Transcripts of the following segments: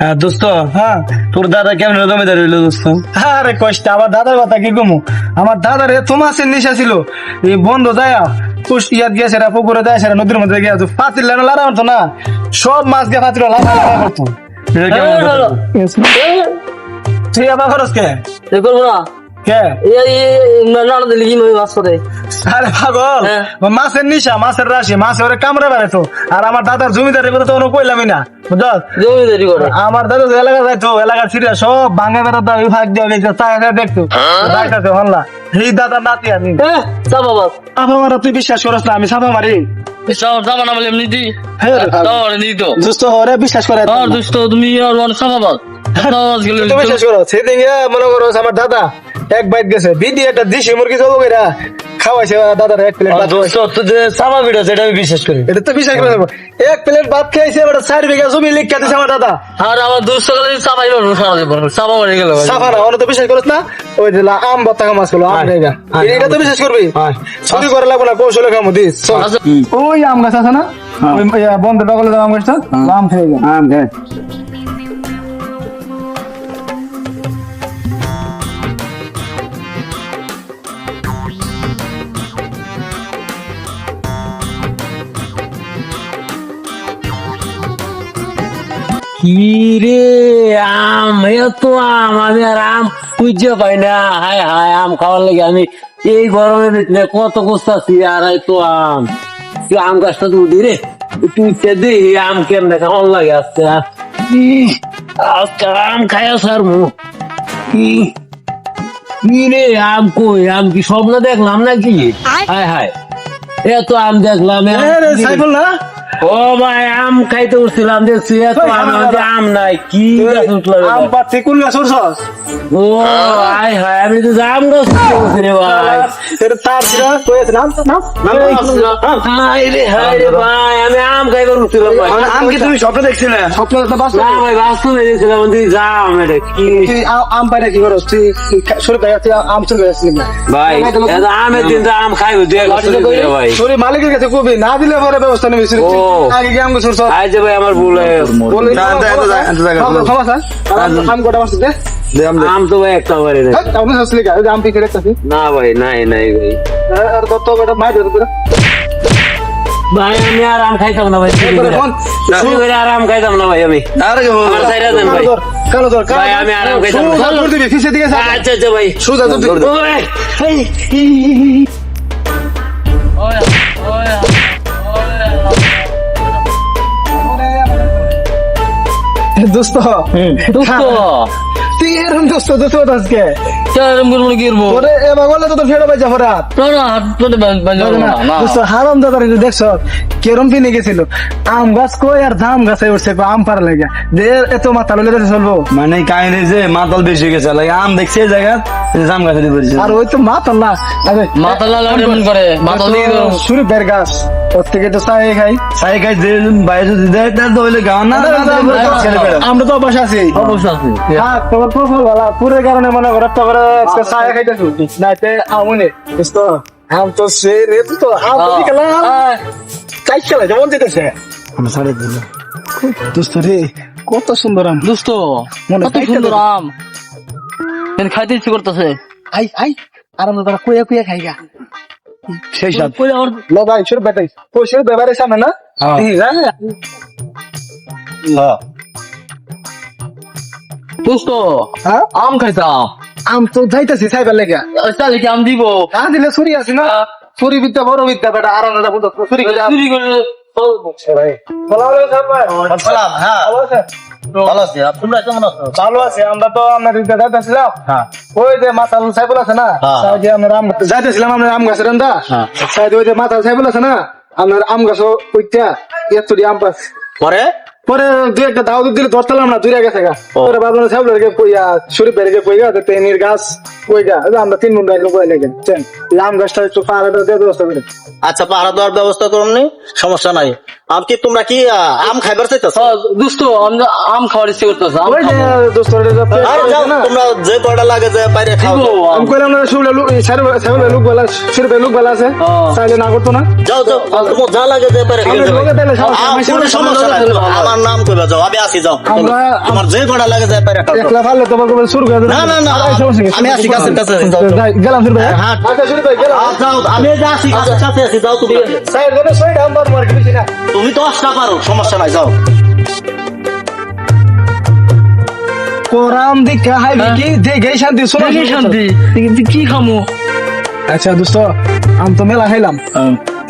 হ্যাঁ দোস্ত হ্যাঁ তোর দাদা কেমন জমিদার হইল দোস্ত? আরে কষ্ট আমার দাদার কথা কি কমু? আমার দাদার এত মাছের নেশা ছিল। এই বন্ধ যায় কুশ ইয়াত গিয়েছে রা পুকুরে যায় সেরা নদীর মধ্যে গিয়ে পাতিল লাইন লারা হতো না। সব মাছ দিয়ে পাতিল লাগা করতো? তুই আবার খরচ কে? এ করব না। হ্যাঁ। মাছের নিশা মাছের রাশি মাছে ওরে কামড়ে বেড়াইতো। আর আমার দাদার জমিদারের কথা তো কোনো কইলামই না জমিদারি করে। আমার দাদা এলাকা যাইতো এলাকার ছিড়া সব ভাঙা বেড়াতো ভাগ দিয়ে দেখতো। হল্লা এই দাদার নাতি আমি। হ্যাঁ চাপা বাস মারা তুই বিশ্বাস করস না আমি সাফা মারি চাপা না বলে এমনি দি। হ্যাঁ দুস্থ হরে বিশ্বাস করে। দুষ্ট তুমি আর চাপা বাস বিশ্বাস করো সেদিন মনে করো আমার দাদা। এক বাইট গেছে। বিদি একটা দিশি মুরগি চলো কইরা খাওয়াইছে দাদার এক প্লেট ভাত দোস্ত তোর যে চাপা ভিডিও সেটা আমি বিশ্বাস করি। এটা তো বিশ্বাস করে এক প্লেট ভাত খাইছে এবার চার বিঘা জমি লিখ দিছে আমার দাদা। আর আমার দুষ্ট গেলে চাপাই পারব সারা জীবন। চাপা মারি গেল সাফা না ওরা তো বিশ্বাস করছ না। ওই যে আম বত্তা মাছগুলো আম খাইগা এটা তো বিশ্বাস করবি? চুরি করে লাগবো না কৌশলে খামো দিস আচ্ছা। ওই আম গাছ আছে না? ওই বন্ধ ডগলে আম গাছটা আম খাইগা আম খাই কি রে আম? এত আম আমি আর আম খুঁজে পাই না। হায় হায় আম খাওয়ার লাগে আমি এই গরমের ভিতরে কত আর এত আম। তুই আম গাছটা তুই দি রে। তুই দে? আম কেমনে কেমন লাগে আজকে আম খাই আসার মু কি রে আম কই? আম কি স্বপ্ন দেখলাম নাকি? হায় হায়। এত আম দেখলাম আম ও ভাই আম খাইতে উঠছিলাম দেখছি এত আম আম, আম, আম নাই কি গাছ উঠল আম? পাতি কোন গাছ উঠছস ও আয় হায় আমি তো আম গাছ উঠতে বলছি রে ভাই। তার ছিল কইছে নাম নাম হায় রে হায় রে ভাই আমি আম খাইবার উঠছিলাম ভাই। আম কি তুমি স্বপ্ন দেখছিলে? স্বপ্ন তো বাস না ভাই বাস্তবে দেখছিলাম তুই যাম এটা কি? আম কি করস? তুই শুরু আম চলে ভাই আমের দিন আম খাইব দেখ ভাই। মালিকের কাছে কবি না দিলে পরে ব্যবস্থা নেবে। আগে কি আম ভাই আমার ভুল হয়ে বলে না, জায়গা- স্যার কটা মাস দে। তো ভাই একটা বাড়ি রে আমি হাসলি কা ওই আম পিকে রেখেছি না ভাই নাই নাই ভাই। আর কত বেটা মাই ভাই আমি আর আম খাইতাম না ভাই চুরি করে। আর আম খাইতাম না ভাই আমি। আরে? আমার দেন ভাই। কালো ধর ভাই, আমি আরাম খাইতাম না। আচ্ছা আচ্ছা ভাই। সুদা কেরম পিনে গেছিল। আম গাছ কই আর ধাম গাছে উঠছে আম পারা লাগে। যে এত মাথা লইলে চলবো। মানে কাহিনী যে মাতাল বেশি গেছে আম দেখছে এই জায়গা জাম গাছে আর ওই তো মাথা না। করে? শুরু বের গাছ। ওর থেকে তো চাই খাই। সাই খাই বাইরে যদি দেয় তাহলে তো হইলে গাও না আমরা তো অবশ্য আছি। অবশ্যই আছে হ্যাঁ তোমার প্রফল ভালো পুরের কারণে মনে করো তো করে ছায়া খাইতেছো। নাইতে আমনে। দোস্ত আম তো সে রে তো তো আম তো খেলা চাই খেলা যেমন যেতেছে। আমি সাড়ে দিল দোস্ত রে কত সুন্দর আম। দোস্ত মনে কত সুন্দর আম। খাইতে ইচ্ছে করতেছে। আই আই আর আমরা তারা কুয়া কুয়া খাইগা। সেই সাথ কই আমার লো ভাই শুরু বেটাই পয়সা ব্যবহারের সামনে না? হ্যাঁ। এই যা। দোস্ত হ্যাঁ? আম খাইতাম। আম তো যাইতেছি সাইবার লেগা তাহলে কি আম দিব? না দিলে ছুরি আছে না? ছুরি বিদ্যা বড় বিদ্যা বেটা আর না বুঝো ছুরি করে আম। চুরি করে ভাই। ভালো আছো স্যার ভাই। সালাম হ্যাঁ। ভালো আছে ভালো আছি তোমরা কেমন আছো? ভালো আছে আমরা তো আপনার যাইতেছিলাম হ্যাঁ। ওই যে মাতাল সাইবুল আছে না? হ্যাঁ। যে আমরা আম যাইতেছিলাম আমরা আম গাছের আন্দা। হ্যাঁ। ওই যে মাতাল সাইবুল আছে না? আপনার আম গাছ ওইটা এতটি আম পাস। পরে? পরে দুই একটা দাও দিলে ধরতাম না দূরে গেছে গা। পরে বাবু সাইবুল রেখে কইয়া শুরু বেড়ে গে কইয়া তেনির গাছ। ওইটা আমরা তিন মুন্ডা একটু বয়ে লেগেন চেন এই আম গাছটা একটু পাহাড়টা দিয়ে ব্যবস্থা করে আচ্ছা পাহারা দেওয়ার ব্যবস্থা করুন নি সমস্যা নাই। আম কি তোমরা কি আহ, আম খাইবার চাইতেছ? দোস্ত আমরা আম খাওয়ার ইচ্ছে করতেছে আম ওই যে। দোস্ত তোমরা কয়টা লাগে যে বাইরে খাও। আম। কইলাম না শুলে লুক সাইড সাইড লুক বলা শিরবে লুক বলা আছে। চাইলে না করতো না। যাও যাও তোমার যা লাগে যে বাইরে খেয়ে আমরা যাও। লোকে তাইলে সমস্যা আম নাই, কোনো সমস্যা নাই। আমার নাম কইবা যাও আমি আসি যাও তোমার যে কয়টা লাগে যে বাইরে খাও একলা ফাললে তোমার কবে শুরু না। না না আমি আসি কাছে কাছে গেলাম শুরু ভাই হ্যাঁ। আচ্ছা ভাই গেলাম। আ, যাও আমি যে আসি কাছে কাছে যাও তুমি। সাইড সাইড আমার না। তুমি তো আসতে পারো সমস্যা নাই যাও। কোরআন দিকে হাই হ্যাঁ। কি দেখে শান্তি শোনা শান্তি। কি খামো? আচ্ছা দোস্ত আম তো মেলা খাইলাম।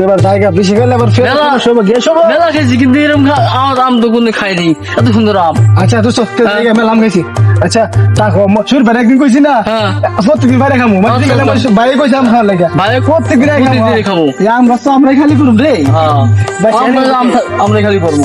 এবার জায়গা বেশি গেলে আবার ফের? সব সব মেলা খেয়েছি কিন্তু এরকম আমার আম তো কোনো খাইনি এত সুন্দর আম। আচ্ছা তো জায়গা মেলা আম খাইছি? আচ্ছা তাকো শুরু ভাই একদিন কইছি না হ্যাঁ। প্রত্যেকদিন বাইরে খামু। মানে আচ্ছা, গেলে আচ্ছা। বাইরে কইছি আম খাওয়ার লাগে। বাইরে প্রত্যেকদিন খামু খামু। আম গাছ তো আমরাই খালি করুম রে। হ্যাঁ। আমরা এনে- আম- আমরা খালি করব।